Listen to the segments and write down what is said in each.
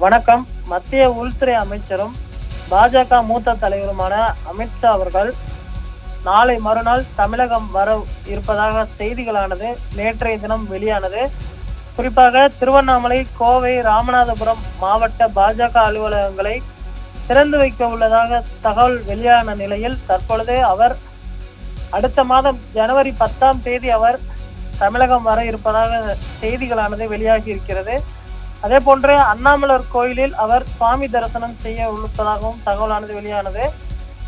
வணக்கம். மத்திய உள்துறை அமைச்சரும் பாஜக மூத்த தலைவருமான அமித்ஷா அவர்கள் நாளை மறுநாள் தமிழகம் வர இருப்பதாக செய்திகளானது நேற்றைய தினம் வெளியானது. குறிப்பாக திருவண்ணாமலை கோவை ராமநாதபுரம் மாவட்ட பாஜக அலுவலகங்களை திறந்து வைக்க உள்ளதாக தகவல் வெளியான நிலையில் தற்பொழுது அவர் அடுத்த மாதம் ஜனவரி பத்தாம் தேதி அவர் தமிழகம் வர இருப்பதாக செய்திகளானது வெளியாகி இருக்கிறது. அதே போன்று அண்ணாமலர் கோயிலில் அவர் சுவாமி தரிசனம் செய்ய உள்ளதாகவும் தகவலானது வெளியானது.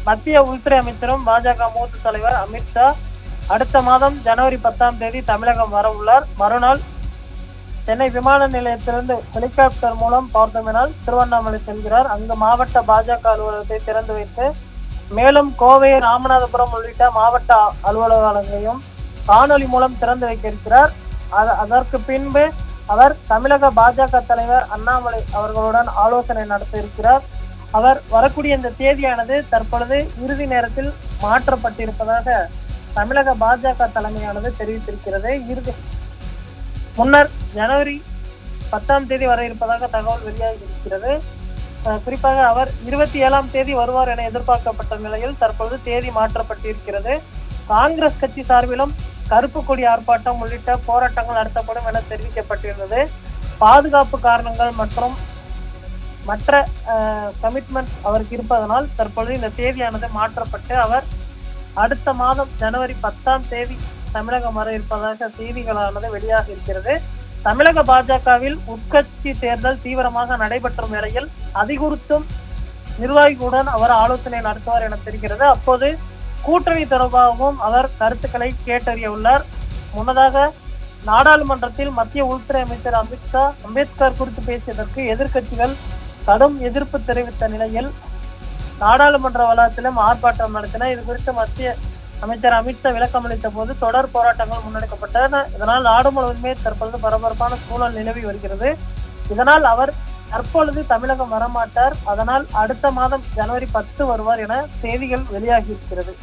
மத்திய உள்துறை அமைச்சரும் பாஜக மூத்த தலைவர் அமித்ஷா அடுத்த மாதம் ஜனவரி பத்தாம் தேதி தமிழகம் வர உள்ளார். மறுநாள் சென்னை விமான நிலையத்திலிருந்து ஹெலிகாப்டர் மூலம் பார்த்தமினால் திருவண்ணாமலை செல்கிறார். அங்கு மாவட்ட பாஜக அலுவலகத்தை திறந்து வைத்து மேலும் கோவை ராமநாதபுரம் உள்ளிட்ட மாவட்ட அலுவலகங்களையும் காணொலி மூலம் திறந்து வைக்க இருக்கிறார். அதற்கு பின்பு அவர் தமிழக பாஜக தலைவர் அண்ணாமலை அவர்களுடன் ஆலோசனை நடத்த இருக்கிறார் அவர் வரக்கூடிய இந்த தேதியானது தற்பொழுது இறுதி நேரத்தில் மாற்றப்பட்டிருப்பதாக தமிழக பாஜக தலைமையானது தெரிவித்திருக்கிறது. இறுதி முன்னர் ஜனவரி பத்தாம் தேதி வர இருப்பதாக தகவல் வெளியாகி இருக்கிறது குறிப்பாக அவர் இருபத்தி ஏழாம் தேதி வருவார் என எதிர்பார்க்கப்பட்ட நிலையில் தற்பொழுது தேதி மாற்றப்பட்டிருக்கிறது. காங்கிரஸ் கட்சி சார்பிலும் கருப்பு கொடி ஆர்ப்பாட்டம் உள்ளிட்ட போராட்டங்கள் நடத்தப்படும் என தெரிவிக்கப்பட்டிருந்தது. பாதுகாப்பு காரணங்கள் மற்றும் மற்ற கமிட்மெண்ட் அவருக்கு இருப்பதனால் தற்பொழுது இந்த தேதியானது மாற்றப்பட்டு அவர் அடுத்த மாதம் ஜனவரி பத்தாம் தேதி தமிழகம் வர இருப்பதாக செய்திகளானது வெளியாக இருக்கிறது. தமிழக பாஜகவில் உட்கட்சி தேர்தல் தீவிரமாக நடைபெற்றும் நிலையில் அதிகுறித்தும் நிர்வாகிகளுடன் அவர் ஆலோசனை நடத்துவார் என தெரிகிறது. அப்போது கூட்டணி தொடர்பாகவும் அவர் கருத்துக்களை கேட்டறிய உள்ளார் முன்னதாக நாடாளுமன்றத்தில் மத்திய உள்துறை அமைச்சர் அமித்ஷா அம்பேத்கர் குறித்து பேசியதற்கு எதிர்க்கட்சிகள் கடும் எதிர்ப்பு தெரிவித்த நிலையில் நாடாளுமன்ற வளாகத்திலும் ஆர்ப்பாட்டம் நடத்தின. இது குறித்து மத்திய அமைச்சர் அமித்ஷா விளக்கம் அளித்த போது தொடர் போராட்டங்கள் முன்னெடுக்கப்பட்டன. இதனால் நாடு முழுவதுமே தற்பொழுது பரபரப்பான சூழல் நிலவி வருகிறது. இதனால் அவர் தற்பொழுது தமிழகம் வரமாட்டார். அதனால் அடுத்த மாதம் ஜனவரி பத்து வருவார் என செய்திகள் வெளியாகி இருக்கிறது.